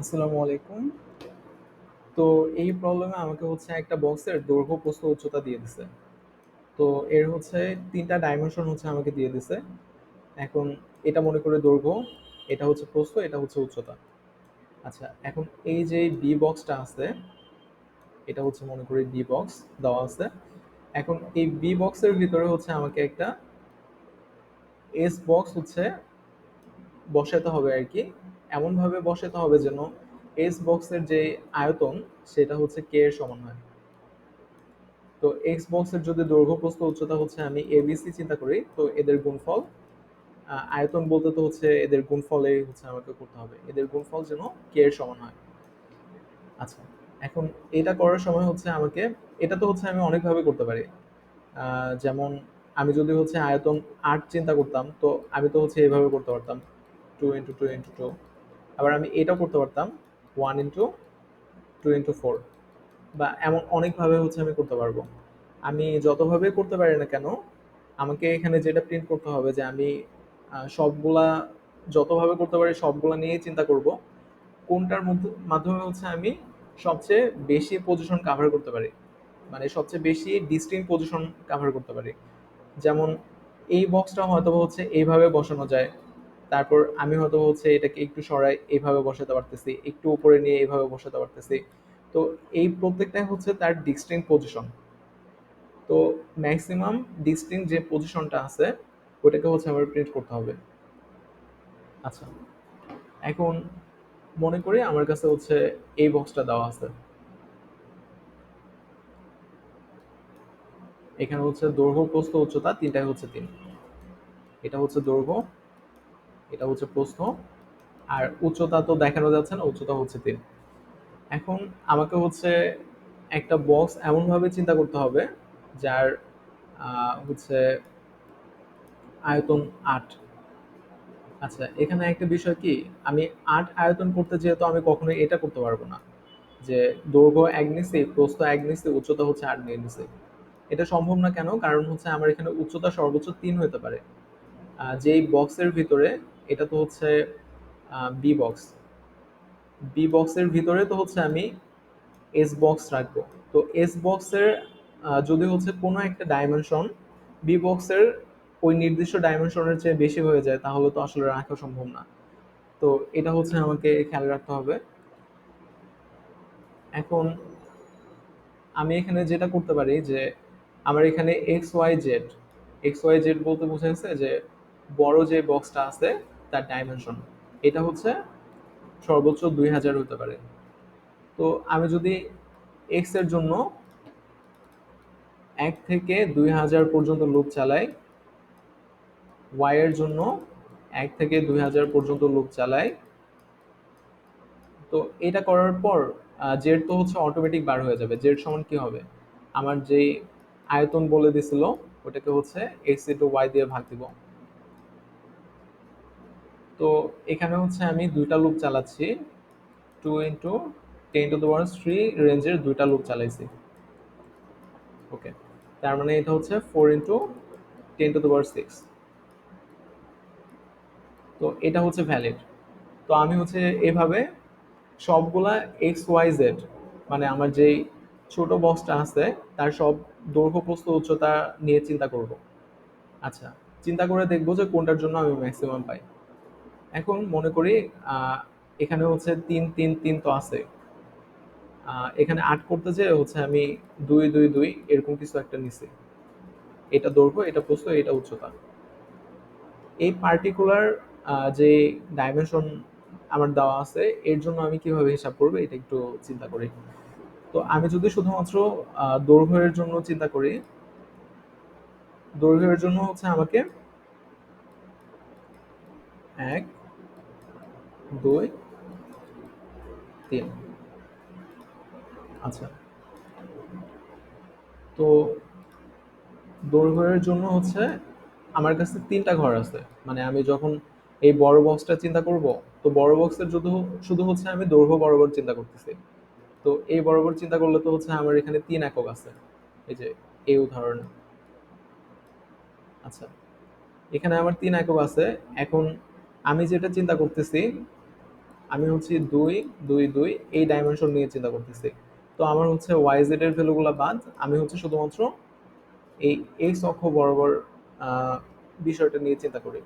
আসসালামু আলাইকুম। তো এই প্রবলেমে আমাকে হচ্ছে একটা বক্সের দৈর্ঘ্য প্রস্থ উচ্চতা দিয়ে দিছে। তো এর হচ্ছে তিনটা ডাইমেনশন হচ্ছে আমাকে দিয়ে দিছে। এখন এটা মনে করে দৈর্ঘ্য, এটা হচ্ছে প্রস্থ, এটা হচ্ছে উচ্চতা। আচ্ছা এখন এই যে বি বক্সটা আছে, এটা হচ্ছে মনে করি বি বক্স দেওয়া আছে। এখন এই বি বক্সের ভিতরে হচ্ছে আমাকে একটা এস বক্স হচ্ছে বসাতে হবে আর কি। এমনভাবে বসাতে হবে যেন এস বক্সের যে আয়তন, সেটা হচ্ছে কে এর সমান হয় তো এক্স বক্সের যদি দৈর্ঘ্য প্রস্থ উচ্চতা হচ্ছে আমি এবিসি চিন্তা করি, তো এদের গুণফল আয়তন বলতে তো হচ্ছে এদের গুণফলে হচ্ছে আমাকে করতে হবে। এদের গুণফল যেন কে এর সমান হয়। আচ্ছা এখন এটা করার সময় হচ্ছে আমাকে, এটা তো হচ্ছে আমি অনেকভাবে করতে পারি। যেমন আমি যদি হচ্ছে আয়তন আট চিন্তা করতাম, তো আমি তো হচ্ছে এইভাবে করতে পারতাম। Two into two into two আবার আমি এটাও করতে পারতাম one into two into four বা এমন অনেকভাবে হচ্ছে আমি করতে পারব। আমি যতভাবে করতে পারি না কেন, আমাকে এখানে যেটা প্রিন্ট করতে হবে যে আমি সবগুলা, যতভাবে করতে পারি সবগুলা নিয়েই চিন্তা করব। কোনটার মধ্যে, মাধ্যমে হচ্ছে আমি সবচেয়ে বেশি পজিশন কাভার করতে পারি। মানে সবচেয়ে বেশি ডিস্টিং পজিশন কাভার করতে পারি। যেমন এই বক্সটা হয়তো হচ্ছে এইভাবে বসানো যায়। তারপর আমি হয়তো হচ্ছে এটাকে একটু সরাই এইভাবে বসাতে পারতেছি, একটু উপরে নিয়ে এইভাবে বসাতে পারতেছি। তো এই প্রত্যেকটাই হচ্ছে তার ডিস্টিং পজিশন তো ম্যাক্সিমাম ডিস্টিং যে পজিশনটা আছে ওটাকে হচ্ছে আমার প্রিন্ট করতে হবে। আচ্ছা এখন মনে করি আমার কাছে হচ্ছে এই বক্সটা দেওয়া আছে। এখানে হচ্ছে দৈর্ঘ্য প্রস্থ উচ্চতা তিনটাই হচ্ছে তিন। এটা হচ্ছে দৈর্ঘ্য এটা হচ্ছে প্রশ্ন। আর উচ্চতা তো দেখানো যাচ্ছে না, উচ্চতা হচ্ছে তিন। এখন আমাকে হচ্ছে একটা বক্স এমনভাবে চিন্তা করতে হবে, যার হচ্ছে আয়তন আট। আচ্ছা এখানে একটা বিষয় কি? আমি আট আয়তন করতে যেহেতু আমি কখনোই এটা করতে পারব না, যে দৈর্ঘ্য এক নিচ্ছি প্রস্থ এক নিচ্ছি উচ্চতা হচ্ছে আট নিচ্ছি এটা সম্ভব না কেন? কারণ হচ্ছে আমার এখানে উচ্চতা সর্বোচ্চ তিন হতে পারে। যেই বক্সের ভিতরে এটা তো হচ্ছে বি বক্স বি বক্সের ভিতরে তো হচ্ছে আমি এস বক্স রাখব। তো এস বক্সের যদি হচ্ছে কোনো একটা ডাইমেনশন বি বক্সের ওই নির্দিষ্ট ডাইমেনশনের চেয়ে বেশি হয়ে যায়, তাহলে তো আসলে রাখা সম্ভব না। তো এটা হচ্ছে আমাকে খেয়াল রাখতে হবে। এখন আমি এখানে যেটা করতে পারি যে, আমার এখানে X Y Z X Y Z বলতে বোঝা গেছে যে, বড় যে বক্সটা আছে তার ডাইমেনশন এটা হচ্ছে সর্বোচ্চ দুই হাজার হতে পারে। তো আমি যদি এক্সের জন্য এক থেকে দুই হাজার পর্যন্ত লুপ চালাই ওয়াই এর জন্য এক থেকে দুই হাজার পর্যন্ত লুপ চালাই, তো এটা করার পর জেড তো হচ্ছে অটোমেটিক বার হয়ে যাবে। জেড সমান কি হবে? আমার যেই আয়তন বলে দিছিল, ওটাকে হচ্ছে এক্স ইন্টু ওয়াই দিয়ে ভাগ দিব। তো এখানে হচ্ছে আমি দুইটা লুপ চালাচ্ছি। Two into ten to power three রেঞ্জের দুইটা লুপ চালাইছি। ওকে তার মানে এটা হচ্ছে four into ten to the power six তো এটা হচ্ছে ভ্যালিড তো আমি হচ্ছে এভাবে সবগুলা এক্স ওয়াই জেড মানে আমার যেই ছোট বক্সটা আছে, তার সব দৈর্ঘ্য, প্রস্থ, উচ্চতা নিয়ে চিন্তা করব। আচ্ছা চিন্তা করে দেখব যে কোনটার জন্য আমি ম্যাক্সিমাম পাই। এখন মনে করি এখানে হচ্ছে তিন তিন তিন তো আছে। এখানে আট করতে যে হচ্ছে আমি দুই দুই দুই এরকম কিছু একটা নিছি। এটা দৈর্ঘ্য, এটা প্রস্থ, এটা উচ্চতা। এই পার্টিকুলার যে ডাইমেনশন আমার দেওয়া আছে, এর জন্য আমি কীভাবে হিসাব করব এটা একটু চিন্তা করি। তো আমি যদি শুধুমাত্র দৈর্ঘ্যের জন্য চিন্তা করি, দৈর্ঘ্যের জন্য হচ্ছে আমাকে এক দুই, তিন। আচ্ছা। তো দৈর্ঘ্যের জন্য হচ্ছে আমার কাছে তিনটা ঘর আছে। মানে আমি যখন এই বড় বক্সটা চিন্তা করব, তো বড় বক্সের শুধু শুধু হচ্ছে আমি দৈর্ঘ্য বরাবর চিন্তা করতেছি। তো এই বরাবর চিন্তা করলে তো হচ্ছে আমার এখানে তিন একক আছে। এই যে, এই উদাহরণে। আচ্ছা। এখানে আমার তিন একক আছে। এখন আমি যেটা চিন্তা করতেছি আমি হচ্ছে দুই দুই দুই এই ডাইমেনশন নিয়ে চিন্তা করতেছি। তো আমার হচ্ছে ওয়াই জেড এর ভ্যালুগুলো বাদ, আমি হচ্ছে শুধুমাত্র এই এক্স অক্ষ বরাবর বিষয়টা নিয়ে চিন্তা করি।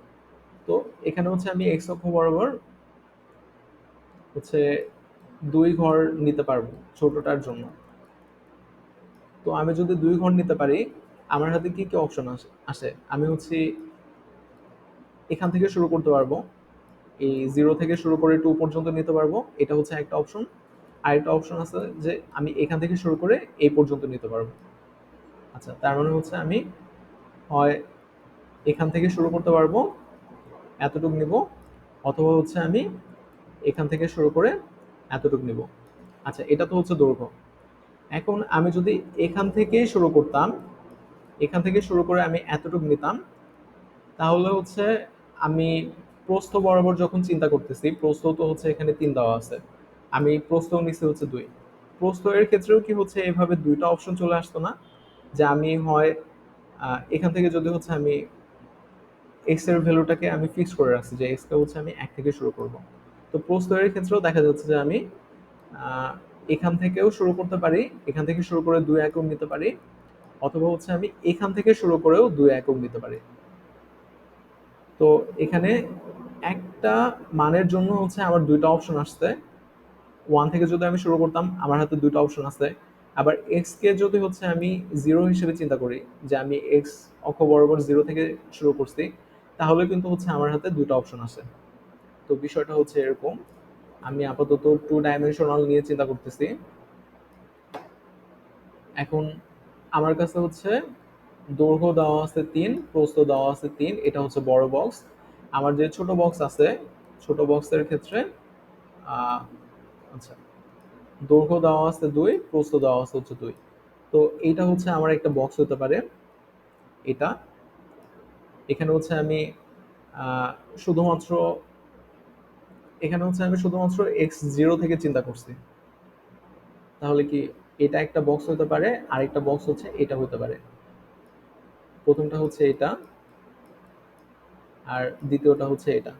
তো এখানে হচ্ছে আমি এক্স অক্ষ বরাবর হচ্ছে দুই ঘর নিতে পারব ছোটটার জন্য। তো আমি যদি দুই ঘর নিতে পারি, আমার হাতে কি কি অপশন আসে আসে? আমি হচ্ছে এখান থেকে শুরু করতে পারব। এই জিরো থেকে শুরু করে টু পর্যন্ত নিতে পারব। এটা হচ্ছে একটা অপশন আরেকটা অপশন আছে যে আমি এখান থেকে শুরু করে এই পর্যন্ত নিতে পারব। আচ্ছা তার মানে হচ্ছে আমি হয় এখান থেকে শুরু করতে পারব, এতটুকু নিব, অথবা হচ্ছে আমি এখান থেকে শুরু করে এতটুকু নিব। আচ্ছা এটা তো হচ্ছে দৈর্ঘ্য। এখন আমি যদি এখান থেকেই শুরু করতাম, এখান থেকে শুরু করে আমি এতটুকু নিতাম, তাহলে হচ্ছে আমি প্রস্থ বরাবর যখন চিন্তা করতেছি, প্রস্থ তো হচ্ছে এখানে তিন দেওয়া আছে। আমি প্রস্থ নিচ্ছি হচ্ছে দুই। প্রস্থ এর ক্ষেত্রেও কি হচ্ছে এভাবে দুইটা অপশন চলে আসতো না? যে আমি হয় এখান থেকে যদি হচ্ছে আমি এক্সের ভ্যালুটাকে আমি ফিক্স করে রাখছি, যে এক্সটা হচ্ছে আমি এক থেকে শুরু করব। তো প্রস্থ এর ক্ষেত্রেও দেখা যাচ্ছে যে আমি এখান থেকেও শুরু করতে পারি, এখান থেকে শুরু করে দুই একক নিতে পারি, অথবা হচ্ছে আমি এখান থেকে শুরু করেও দুই একক নিতে পারি। তো এখানে একটা মানের জন্য হচ্ছে আমার দুইটা অপশন আসছে। ওয়ান থেকে যদি আমি শুরু করতাম, আমার হাতে দুইটা অপশন আছে। আবার এক্স কে যদি হচ্ছে আমি জিরো হিসেবে চিন্তা করি, যে আমি এক্স অক্ষ বরাবর জিরো থেকে শুরু করছি, তাহলে কিন্তু হচ্ছে আমার হাতে দুইটা অপশন আছে। তো বিষয়টা হচ্ছে এরকম। আমি আপাতত টু ডাইমেনশনাল নিয়ে চিন্তা করতেছি। এখন আমার কাছে হচ্ছে দৈর্ঘ্য দেওয়া আছে তিন, প্রস্থ দেওয়া আছে তিন, এটা হচ্ছে বড় বক্স আমার যে ছোট বক্স আছে, ছোট বক্সের ক্ষেত্রে আচ্ছা দৈর্ঘ্য দেওয়া আছে দুই, প্রস্থ দেওয়া আছে হচ্ছে দুই। তো এইটা হচ্ছে আমার একটা বক্স হতে পারে, এটা। এখানে হচ্ছে আমি শুধুমাত্র, এখানে হচ্ছে আমি শুধুমাত্র এক্স জিরো থেকে চিন্তা করছি। তাহলে কি এটা একটা বক্স হতে পারে, আরেকটা বক্স হচ্ছে এটা হতে পারে। প্রথমটা হচ্ছে এটা। আর দ্বিতীয়টা হচ্ছে এটা।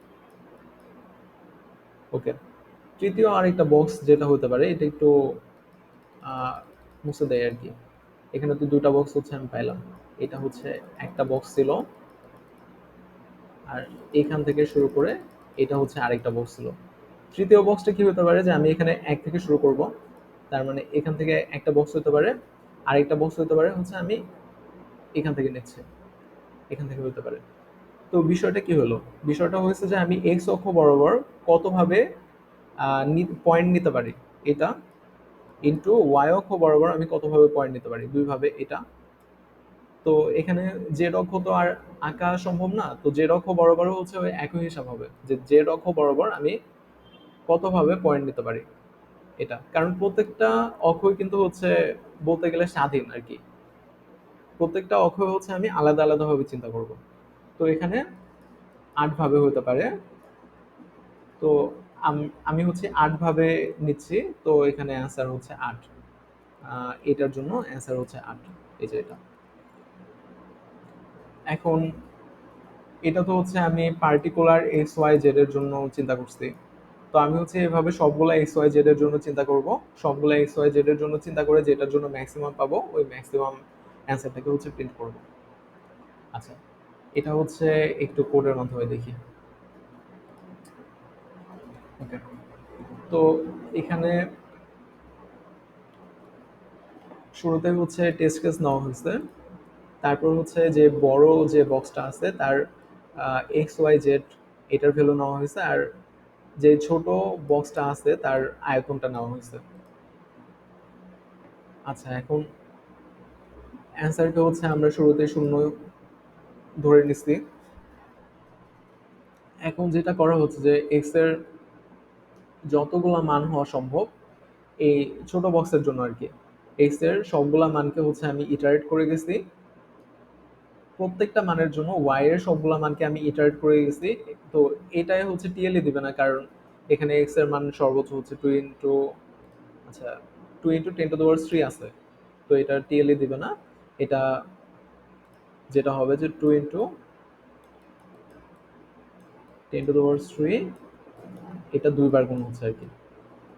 ওকে তৃতীয় আরেকটা বক্স যেটা হতে পারে, এটা একটু মুছে দেয় আর কি। এখানে তো দুটা বক্স হচ্ছে, আমি পাইলাম এটা হচ্ছে একটা বক্স ছিল। আর এখান থেকে শুরু করে এটা হচ্ছে আরেকটা বক্স ছিল। তৃতীয় বক্সটা কি হতে পারে যে আমি এখানে এক থেকে শুরু করব। তার মানে এখান থেকে একটা বক্স হতে পারে, আরেকটা বক্স হতে পারে, হচ্ছে আমি এখান থেকে নিচ্ছি। এখান থেকে হতে পারে। তো বিষয়টা কি হলো? বিষয়টা হয়েছে যে আমি এক্স অক্ষ বরাবর কতভাবে পয়েন্ট নিতে পারি? এটা ইন্টু ওয়াই অক্ষ বরাবর আমি কতভাবে পয়েন্ট নিতে পারি? দুইভাবে এটা। তো এখানে জেড অক্ষ তো আর আঁকা সম্ভব না। তো জেড অক্ষ বরাবর হচ্ছে একই হিসাব হবে। যে জেড অক্ষ বরাবর আমি কতভাবে পয়েন্ট নিতে পারি? এটা। কারণ প্রত্যেকটা অক্ষই কিন্তু হচ্ছে বলতে গেলে স্বাধীন আর কি। প্রত্যেকটা অক্ষ হচ্ছে আমি আলাদা আলাদাভাবে চিন্তা করব। তো এখানে আট ভাবে হতে পারে। তো আমি হচ্ছে আট ভাবে নিচ্ছি, তো এখানে অ্যান্সার হচ্ছে আট। এটার জন্য অ্যান্সার হচ্ছে আট, এই যে এটা। এখন এটা তো হচ্ছে আমি পার্টিকুলার এক্স ওয়াই জেড এর জন্য চিন্তা করছি। তো আমি হচ্ছে এভাবে সবগুলা এক্স ওয়াই জেড এর জন্য চিন্তা করব। সবগুলা এক্স ওয়াই জেড এর জন্য চিন্তা করে যেটার জন্য ম্যাক্সিমাম পাবো, ওই ম্যাক্সিমাম অ্যান্সারটাকে হচ্ছে প্রিন্ট করব। আচ্ছা। এটা হচ্ছে একটু কোডের মাধ্যমে দেখি। তো এখানে শুরুতে হচ্ছে টেস্ট কেস নেওয়া হয়েছে। তারপর হচ্ছে যে বড় যে বক্সটা আছে, তার এক্স ওয়াই জেড এটার ভ্যালু নেওয়া হয়েছে আর যে ছোট বক্সটা আছে, তার আয়তনটা নেওয়া হয়েছে। আচ্ছা এখন অ্যান্সারটা হচ্ছে আমরা শুরুতে শূন্য ধরে নিচ্ছি এখন যেটা করা হচ্ছে যে এক্সের যতগুলা মান হওয়া সম্ভব, এই ছোট বক্সের জন্য আর কি। এক্সের সবগুলা মানকে হচ্ছে আমি ইটারেট করে গেছি। প্রত্যেকটা মানের জন্য ওয়াই এর সবগুলা মানকে আমি ইটারেট করে গেছি। তো এটাই হচ্ছে টিএলই দিবে না, কারণ এখানে এক্সের মান সর্বোচ্চ হচ্ছে টু ইন্টু আচ্ছা two into ten to power three আছে। তো এটা টিএলই দিবে না। এটা যেটা হবে যে two into ten to power three এটা দুইবার গুণ হচ্ছে আর কি।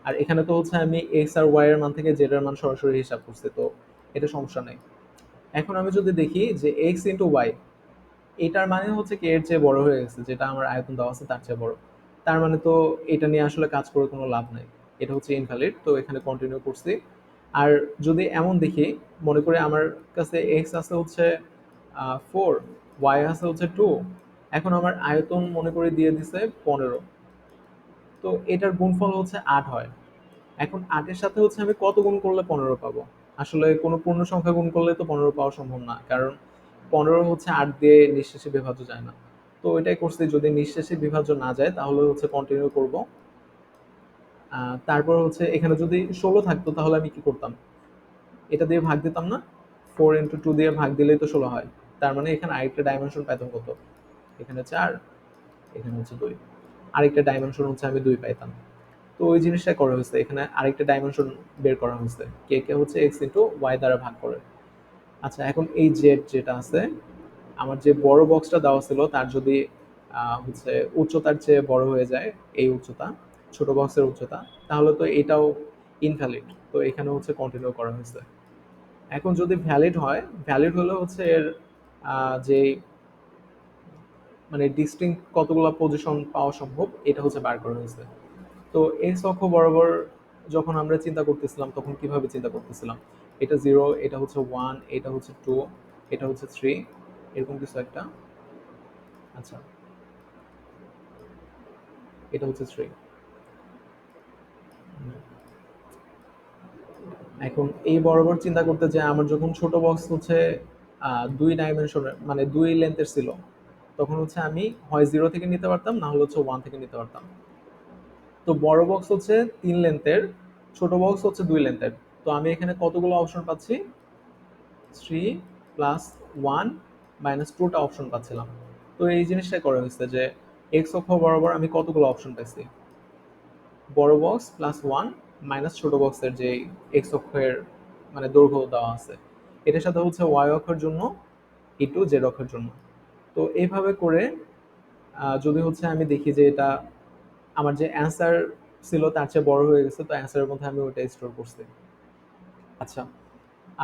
আর এখানে তো হচ্ছে আমি এক্স আর ওয়াই এর মান থেকে জেড এর মান সরাসরি হিসাব করছি, তো এটা সমস্যা নেই। এখন আমি যদি দেখি যে এক্স ইন্টু ওয়াই এটার মানে হচ্ছে কি এর চেয়ে বড় হয়ে গেছে, যেটা আমার আয়তন দেওয়া আছে তার চেয়ে বড়। তার মানে তো এটা নিয়ে আসলে কাজ করে কোনো লাভ নাই, এটা হচ্ছে ইনভ্যালিড তো এখানে কন্টিনিউ করছি। আর যদি এমন দেখি, মনে করি আমার কাছে এক্স আছে হচ্ছে ফোর ওয়াই আছে হচ্ছে টু এখন আমার আয়তন মনে করে দিয়ে দিছে পনেরো। তো এটার গুণফল হচ্ছে আট হয়। এখন আটের সাথে হচ্ছে আমি কত গুণ করলে পনেরো পাবো? আসলে কোনো পূর্ণ সংখ্যা গুণ করলে তো পনেরো পাওয়া সম্ভব না, কারণ পনেরো হচ্ছে আট দিয়ে নিঃশেষে বিভাজ্য যায় না। তো এটাই করছি, যদি নিঃশেষে বিভাজ্য না যায়, তাহলে হচ্ছে কন্টিনিউ করব। তারপর হচ্ছে এখানে যদি ষোলো থাকতো, তাহলে আমি কি করতাম? এটা দিয়ে ভাগ দিতাম না? ফোর ইন্টু টু দিয়ে ভাগ দিলেই তো ষোলো হয়। তার মানে এখানে আরেকটা ডাইমেনশন পাইতাম কত? এখানে চার এখানে হচ্ছে দুই। আরেকটা ডাইমেনশন হচ্ছে আমি দুই পাইতাম। তো ওই জিনিসটা করা হয়েছে। এখানে আরেকটা ডাইমেনশন বের করা হয়েছে। কে কে হচ্ছে এক্স ইন্টু ওয়াই দ্বারা ভাগ করে। আচ্ছা এখন এই জেড যেটা আছে, আমার যে বড় বক্সটা দেওয়া ছিল, তার যদি হচ্ছে উচ্চতার চেয়ে বড় হয়ে যায়, এই উচ্চতা, ছোট বক্সের উচ্চতা, তাহলে তো এটাও ইনভ্যালিড তো এখানে হচ্ছে কন্টিনিউ করা হয়েছে। এখন যদি ভ্যালিড হয় ভ্যালিড হলে হচ্ছে এর যে মানে ডিস্টিংক্ট কতগুলো পজিশন পাওয়া সম্ভব, এটা হচ্ছে বার করা হয়েছে। তো এক্স অক্ষ বরাবর যখন আমরা চিন্তা করতেছিলাম, তখন কীভাবে চিন্তা করতেছিলাম? এটা জিরো এটা হচ্ছে ওয়ান এটা হচ্ছে টু এটা হচ্ছে থ্রি এরকম কিছু একটা। আচ্ছা এটা হচ্ছে থ্রি এখন এই বরাবর চিন্তা করতে যে আমার যখন ছোট বক্স হচ্ছে দুই ডাইমেনশনের মানে দুই লেন্থের ছিল। তখন হচ্ছে আমি হয় জিরো থেকে নিতে পারতাম, না হলে হচ্ছে ওয়ান থেকে নিতে পারতাম। তো বড় বক্স হচ্ছে তিন লেন্থের ছোট বক্স হচ্ছে দুই লেন্থের তো আমি এখানে কতগুলো অপশন পাচ্ছি? থ্রি প্লাস ওয়ান মাইনাস টুটা অপশন পাচ্ছিলাম। তো এই জিনিসটাই করা হয়েছে যে এক্স অক্ষ বরাবর আমি কতগুলো অপশন পাইছি? বড় বক্স প্লাস ওয়ান মাইনাস ছোট বক্সের যে এক্স অক্ষের মানে দৈর্ঘ্য দেওয়া আছে। এটার সাথে হচ্ছে ওয়াই অক্ষের জন্য ই টু জেড অক্ষের জন্য। তো এইভাবে করে যদি হচ্ছে আমি দেখি যে এটা আমার যে অ্যান্সার ছিল তার চেয়ে বড় হয়ে গেছে, তো অ্যান্সারের মধ্যে আমি ওইটা স্টোর করছি। আচ্ছা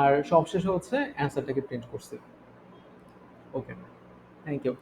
আর সবশেষে হচ্ছে অ্যান্সারটাকে প্রিন্ট করছি। Okay thank you